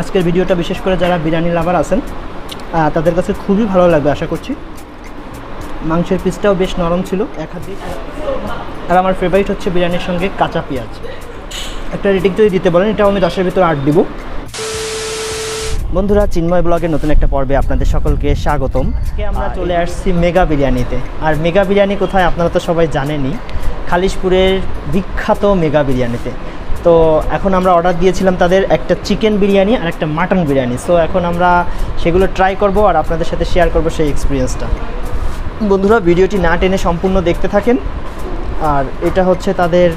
আজকের ভিডিওটা বিশেষ করে যারা বিরিয়ানি লাভার আছেন তাদের কাছে খুবই ভালো লাগবে আশা করছি। মাংসের পিসটাও বেশ নরম ছিল এক হাত। দিয়ে আর আমার ফেভারিট হচ্ছে বিরিয়ানির সঙ্গে কাঁচা পেঁয়াজ। একটা রেটিং যদি দিতে বলেন এটাও আমি দশের ভিতরে আট দিব। বন্ধুরা চিন্ময় ব্লগের নতুন একটা পর্বে আপনাদের সকলকে স্বাগতম। আজকে আমরা চলে আসছি মেগা বিরিয়ানিতে। আর মেগা বিরিয়ানি কোথায় আপনারা তো সবাই জানেনই খালিশপুরের বিখ্যাত মেগা বিরিয়ানিতে। তো এখন আমরা অর্ডার দিয়েছিলাম তাদের একটা চিকেন বিরিয়ানি আর একটা মাটন বিরিয়ানি। সো এখন আমরা সেগুলো ট্রাই করব আর আপনাদের সাথে শেয়ার করব সেই এক্সপিরিয়েন্সটা বন্ধুরা, ভিডিওটি না টেনে সম্পূর্ণ দেখতে থাকেন। আর এটা হচ্ছে তাদের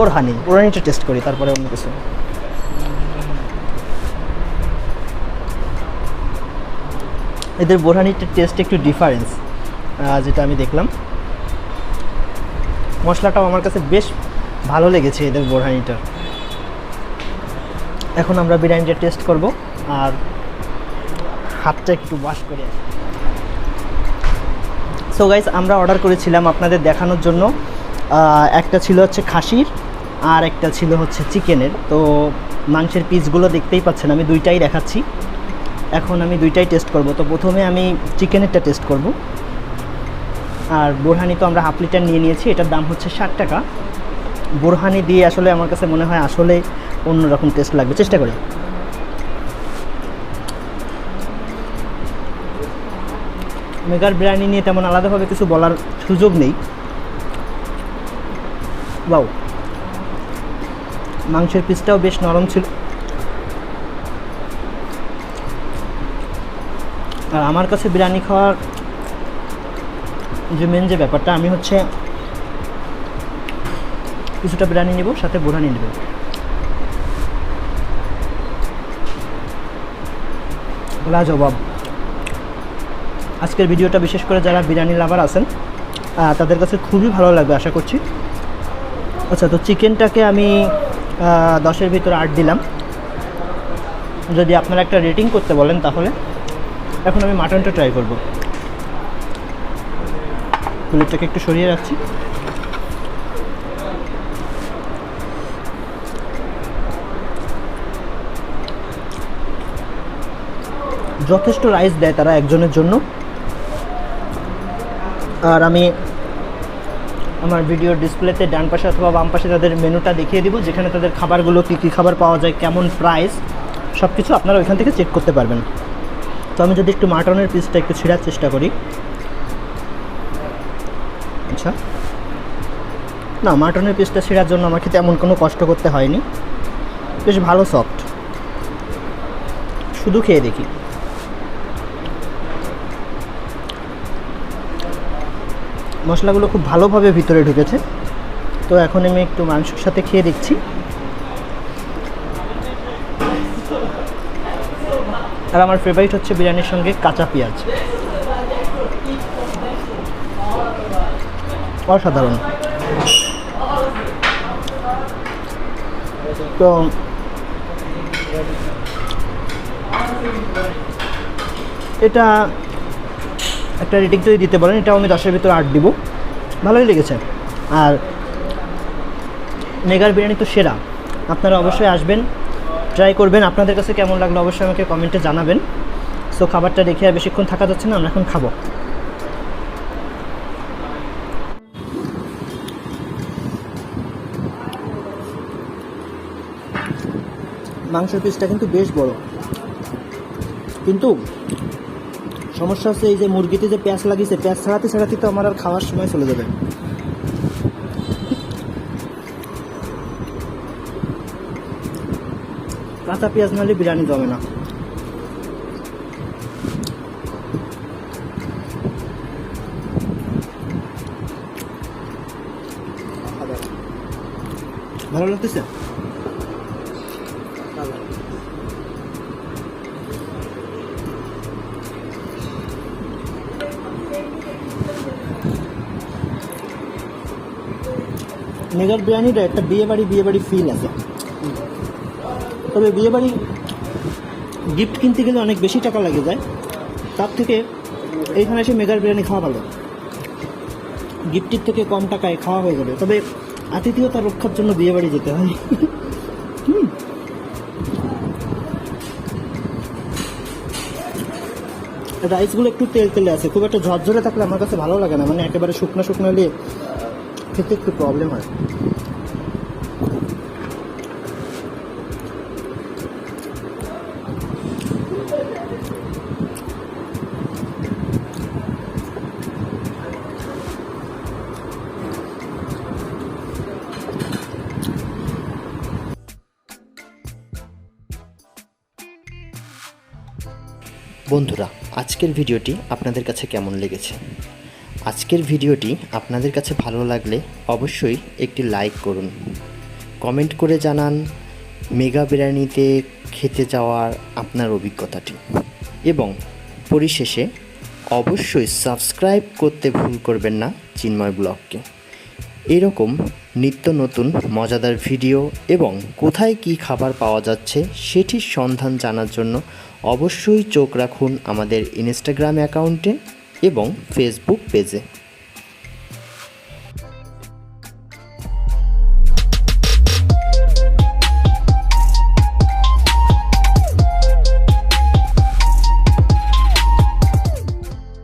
ওরহানি। বোরহানিটা টেস্ট করি, তারপরে অন্য কিছু। এদের বোরহানিটার টেস্ট একটু ডিফারেন্স যেটা আমি দেখলাম। মশলাটাও আমার কাছে বেশ ভালো লেগেছে এদের বোরহানিটার এখন আমরা বিরিয়ানিটা টেস্ট করব, আর হাতটা একটু ওয়াশ করে সো গাইস আমরা অর্ডার করেছিলাম আপনাদের দেখানোর জন্য। একটা ছিল হচ্ছে খাসির, আর একটা ছিল হচ্ছে চিকেনের। তো মাংসের পিসগুলো দেখতেই পাচ্ছেন, আমি দুইটাই দেখাচ্ছি। এখন আমি দুইটাই টেস্ট করব। তো প্রথমে আমি চিকেনেরটা টেস্ট করব। আর বোরহানি তো আমরা হাফ লিটার নিয়ে নিয়েছি, এটার দাম হচ্ছে ষাট টাকা। বোরহানি দিয়ে আসলে আমার কাছে মনে হয় আসলে অন্যরকম টেস্ট লাগবে, চেষ্টা করি। মেগার বিরিয়ানি নিয়ে তেমন আলাদাভাবে কিছু বলার সুযোগ নেই। বাউ মাংসের পিসটাও বেশ নরম ছিল। আর আমার কাছে বিরিয়ানি খাওয়ার যে মেন যে ব্যাপারটা, আমি হচ্ছে কিছুটা বিরিয়ানি নেব, সাথে বোরহানি নেব। লাজবাব আজকের ভিডিওটা বিশেষ করে যারা বিরিয়ানি লাভার আছেন তাদের কাছে খুবই ভালো লাগবে, আশা করছি। আচ্ছা তো চিকেনটাকে আমি দশের ভিতরে আট দিলাম। যদি আপনারা একটা রেটিং করতে বলেন তাহলে। এখন আমি মাটনটা ট্রাই করব। প্লেটটাকে একটু সরিয়ে রাখছি। যথেষ্ট রাইস দেয় তারা একজনের জন্য। আর আমি আমার ভিডিওর ডিসপ্লেতে ডান পাশে অথবা বাম পাশে তাদের মেনুটা দেখিয়ে দিব, যেখানে তাদের খাবারগুলো, কী কী খাবার পাওয়া যায়, কেমন প্রাইস সব কিছু আপনারা ওইখান থেকে চেক করতে পারবেন। তো আমি যদি একটু মাটনের পিসটা একটু ছিঁড়ার চেষ্টা করি। আচ্ছা। না, মাটনের পিসটা ছিঁড়ার জন্য আমাকে তেমন কোনো কষ্ট করতে হয়নি। বেশ ভালো সফট শুধু খেয়ে দেখি। মশলাগুলো খুব ভালোভাবে ভিতরে ঢুকেছে। তো এখন আমি একটু মাংসের সাথে খেয়ে দেখছি। আর আমার ফেভারিট হচ্ছে বিরিয়ানির সঙ্গে কাঁচা পেঁয়াজ। অসাধারণ। তো এটা একটা রেটিং যদি দিতে পারেন এটাও আমি দশের ভিতরে আট দিব। ভালোই লেগেছে। আর মেগার বিরিয়ানি তো সেরা। আপনারা অবশ্যই আসবেন ট্রাই করবেন। আপনাদের কাছে কেমন লাগল অবশ্যই আমাকে কমেন্টে জানাবেন। সো খাবারটা রেখে আর বেশিক্ষণ থাকা যাচ্ছে না, আমরা এখন খাব। মাংসের পিসটা কিন্তু বেশ বড়। কিন্তু সমস্যা হচ্ছে এই যে মুরগিতে যে পেঁয়াজ লাগিয়েছে, পেঁয়াজ ছাড়াতে ছাড়াতে তো আমার আর খাওয়ার সময় চলে যাবে। কাঁচা পেঁয়াজ নাহলে বিরিয়ানি জমে না। ভালো লাগতেছে? মেগার বিরিয়ানিটা একটা বিয়ে বাড়ি বিয়ে বাড়ি ফিল আছে। তবে বিয়ে বাড়ি গিফট কিনতে গেলে অনেক বেশি টাকা লাগে যায়। তার থেকে এইখানে এসে মেগার বিরিয়ানি খাওয়া ভালো। গিফটের থেকে কম টাকায় খাওয়া হয়ে যাবে। তবে আতিথেয়তা রক্ষার জন্য বিয়ে বাড়ি যেতে হয়। রাইসগুলো একটু তেল তেলে আছে। খুব একটা ঝরঝরে থাকলে আমার কাছে ভালো লাগে না। মানে একেবারে শুকনো শুকনো হলে খেতে একটু প্রবলেম হয়। বন্ধুরা আজকের ভিডিওটি আপনাদের কাছে কেমন লেগেছে? আজকের ভিডিওটি আপনাদের কাছে ভালো লাগলে অবশ্যই একটি লাইক করুন। কমেন্ট করে জানান মেগা বিরিয়ানিতে খেতে যাওয়ার আপনার অভিজ্ঞতাটি। এবং পরিশেষে অবশ্যই সাবস্ক্রাইব করতে ভুল করবেন না চিন্ময় ব্লগকে। এরকম নিত্য নতুন মজাদার ভিডিও এবং কোথায় কি খাবার পাওয়া যাচ্ছে সেটির সন্ধান জানার জন্য অবশ্যই চোখ রাখুন আমাদের ইনস্টাগ্রাম অ্যাকাউন্টে। এবং ফেসবুক পেজে